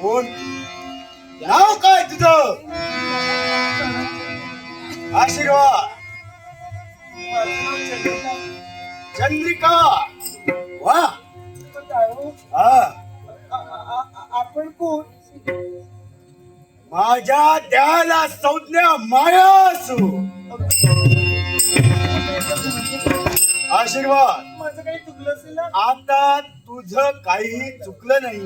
कोण? नाव काय तुझं? आशीर्वाद. चंद्रिका. वा. हा. आपण कोण? माझ्या द्याला संज्ञा माया असू. आशीर्वाद. माझं काही चुकलं असेल आता तुझं काहीही चुकलं नाही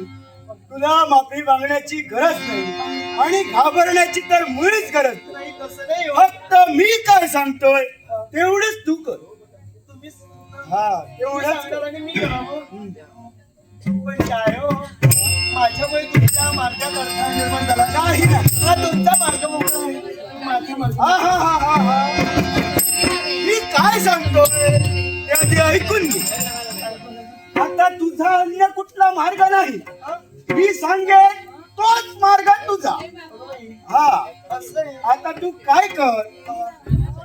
तुला माफी मागण्याची गरज नाही आणि घाबरण्याची तर मुळीच गरज नाही. तसं नाही हो. फक्त मी काय सांगतोय तेवढंच तू कर तुम्ही हा तुम्ही तेवढंच सांगणार आणि मी करावं पण काय हो माझ्यामुळे तुमच्या मार्गात अडथळा निर्माण झाला नाही ना हा तुमचा मार्ग मोकळा आहे माझा मार्ग हा हा हा हा हा मी काय सांगतोय ते आधी ऐकून घे आता तुझा अन्य कुठला मार्ग नाही. मी सांगेन तोच मार्ग तुझा. हा. आहे. आता तू काय कर?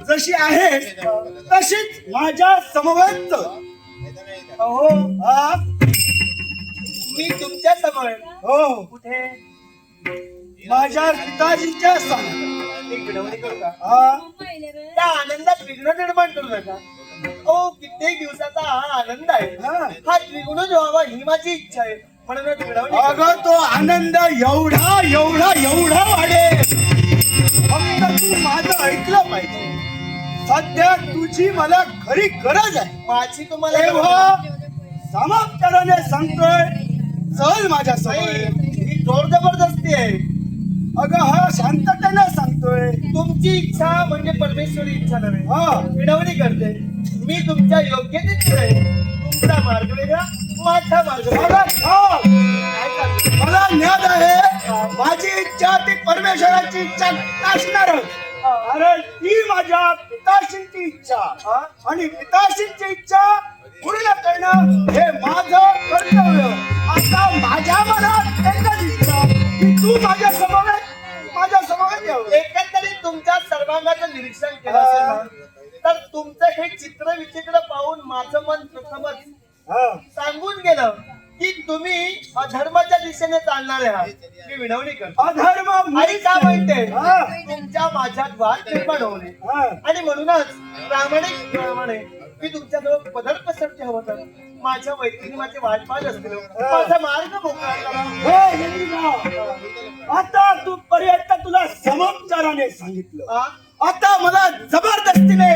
जशी आहेस तशीच माझ्या समवेत. अहो हा. मी तुमच्यासमोर हो. कुठे? माझ्या पिताजीच्या सांग का हा. त्या आनंदात विघ्न निर्माण करू नका. ओ कित्येक दिवसाचा हा आनंद आहे. हा. हा द्विगुणच व्हावा ही माझी इच्छा आहे. अगं तो आनंद एवढा एवढा एवढा वाढेल. फक्त तू माझं ऐकलं पाहिजे. सध्या तुझी मला खरी गरज आहे. माझी तुम्हाला तेव्हा समाप्तराने सांगतोय चल माझ्या नाही, समोर ही जोर जबरदस्ती आहे. अगं हा शांततेने सांगतोय. तुमची इच्छा म्हणजे परमेश्वरी इच्छा नव्हे. हा. विनवणी करते. मी तुमच्या योग्यतेत आहे. तुमचा मार्ग वेगळा माझा मार्ग वेगळा. मला ठाव, चाललंय? मला ज्ञात आहे. माझी इच्छा ती परमेश्वराची इच्छा नसणारच कारण ती माझ्या पिताशींची इच्छा? आणि पिताशींची इच्छा पूर्ण करणं हे मी विनवणी करतो. अधर्म का म्हणते. तुमच्या माझ्यात वाद निर्माण होऊ नये हा. आणि म्हणूनच प्रामाणिक प्रमाणे मी तुमच्याजवळ पदार्थ हवं तर माझ्या मैत्रिणी माझे वाट पाहत असतील. माझा मार्ग मोकळा करा. हे आता तू पर्यंत तुला समोपचाराने सांगितलं? आता मला जबरदस्तीने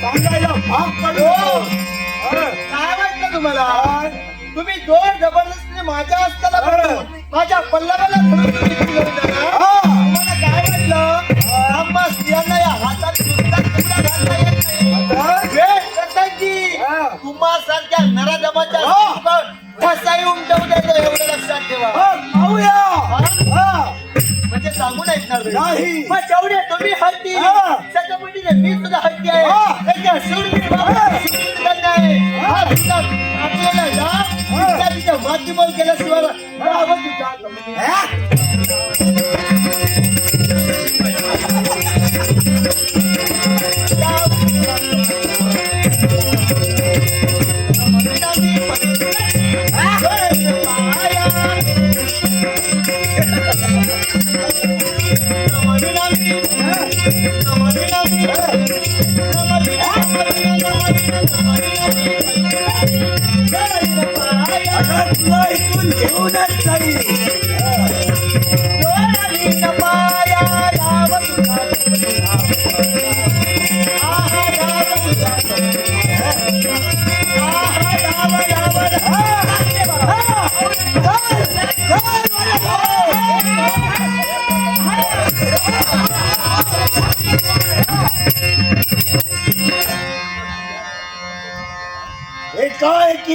सांगायला भाग पडलो. हा. काय वाटलं तुम्हाला? तुम्ही जोर जबरदस्तीने माझ्या असताना पकडून माझ्या पल्लाला धरून तुम्ही फिरवलं ना? हा. तुम्हाला काय वाटलं आम्हा स्त्रियांना या हातात घालता येत नाही. हा. तुम्हा सारख्या नराजमाच्या हा. ठसाई उमटवू द्यायचं एवढं लक्षात ठेवा हा, पाहूया हा. म्हणजे सांगून ऐकणार नाही. मग जेवढे तुम्ही हट्टी हा. त्याच्या पटीने मी सुद्धा हट्टी आहे हा. त्याच्या बाबा ಮಾತಿ ಮೊದಲು ಕೆಲಸ इथून घेऊनच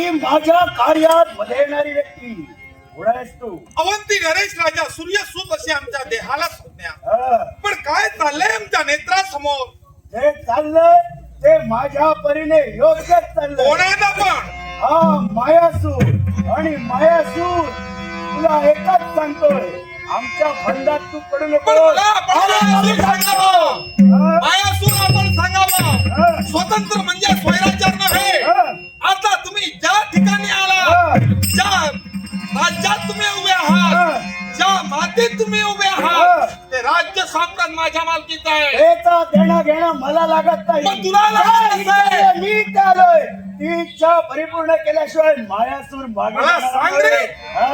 माझ्या कार्यात मध्ये येणारी व्यक्ती. अवंती गणेश राजा सूर्यसूत अशी आमच्या देहाला संज्ञा हा. पण काय चाललंय आमच्या नेत्रासमोर? जे चाललंय ते माझ्या परीने योग्यच चाललंय. कोणाला पण? हा मायासूर. आणि मायासूर तुला एकच सांगतोय. आमच्या फंदात तू पडू नको मायासूर आपण सांगावं. स्वतंत्र म्हणजे स्वैराचार नव्हे. हा. आता तुम्ही ज्या ठिकाणी आला राज्यात तुम्ही उभे आहात. ज्या मातीत तुम्ही उभे आहात ते राज्य साम्राज्य माझ्या मालकीत आहे. याचा देणं घेणं मला लागत नाही. मी इच्छा परिपूर्ण केल्याशिवाय मायासूर मागे मला सांग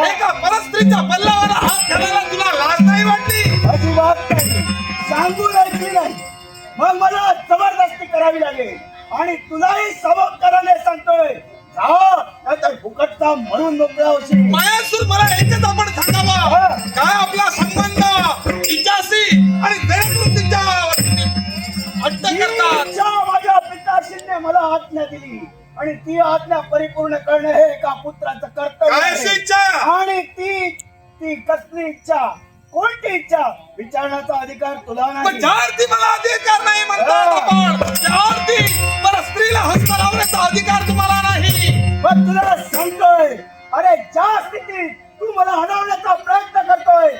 एका परस्त्रीच्या हात घालायला तुला लाज नाही वाटली? अजिबात नाही. सांगू द्यायची नाही. मग मला जबरदस्ती करावी लागेल. आणि तुलाही सबब करायला सांगतोय. फुकटचा म्हणून होशील मायासूर मला एकच आपण. सांगावा. काय आपला संबंध? तिच्याशी आणि जेणेकरून तिच्या हट्ट ही करतात. माझ्या पिताश्रीने मला आज्ञा दिली. आणि ती आज्ञा परिपूर्ण करणं हे एका पुत्राचं कर्तव्य आणि ती ती कसली इच्छा? कोणती इच्छा? विचारण्याचा अधिकार तुला पण नाही मला अधिकार नाही म्हणतात आपण स्त्रीला हस्त लावण्याचा अधिकार तुम्हाला नाही. पण तुला सांगतोय अरे ज्या स्थितीत तू मला अडवण्याचा प्रयत्न करतोय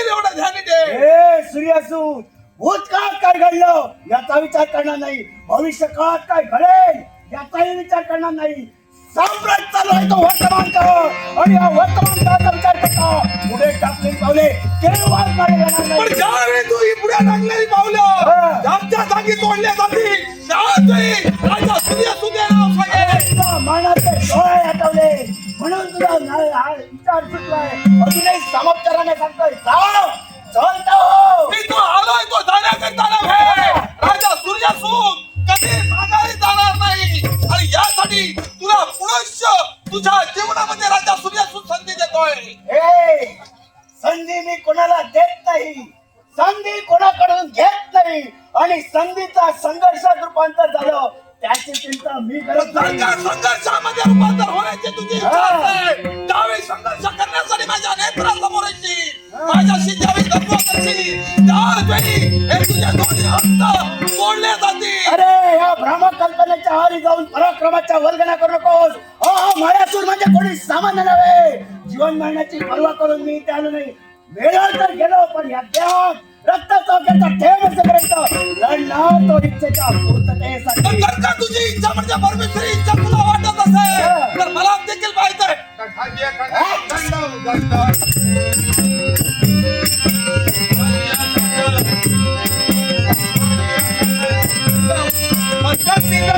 एवढं सूर्यासू भूतकाळात काय घडलं? याचा विचार करणार नाही. भविष्य काळात काय घडेल? याचाही विचार करणार नाही. साम्राज्य चालू आहे तो वर्तमान काळ आणि या वर्तमान काळाचा विचार करता पुढे टाकलेली पावले केव्हा मागे येणार पण नाही ज्यावेळी तू ही पुढे टाकलेली पावलं आमच्या जागी तोडल्या जातील त्यावेळी राजा सूर्यासूर नाव सांगेल तुझ्या मनाचे डोळे हटवले. म्हणून तुझा ना- हा विचार सुटलाय. अजूनही समाप्तराने सांगतोय जा चालतो मी तो आलोय तो जाण्याकरता नव्हे राजा सूर्यासूर कधी माघारी जाणार नाही. आणि यासाठी तुला पुनश्च तुझ्या जीवनामध्ये राजा सूर्यासूर संधी देतोय. हे संधी मी कोणाला देत नाही. संधी कोणाकडून घेत नाही. आणि संधीचा अरे या भ्रामक कल्पनेच्या आहारी जाऊन पराक्रमाच्या वर्गना करू नकोस. हा हा मायासूर म्हणजे कोणी सामान्य नव्हे. जीवन मरण्याची पर्वा करून मी इथे आलो नाही. वेळेवर तर गेलो पण या देहात रक्त चौक्याचा ठेव असेपर्यंत लढणार तो इच्छेच्या पूर्ततेसाठी. तुझी इच्छा म्हणजे परमेश्वरी इच्छा तुला वाटत असेल. तर मला देखील माहीत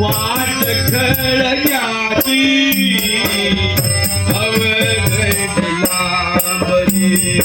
वाट कळग्याची अवघडला बरे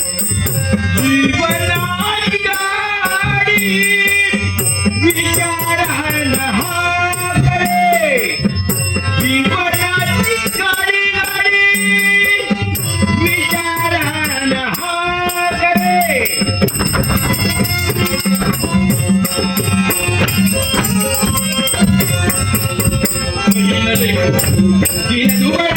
Иду, иду,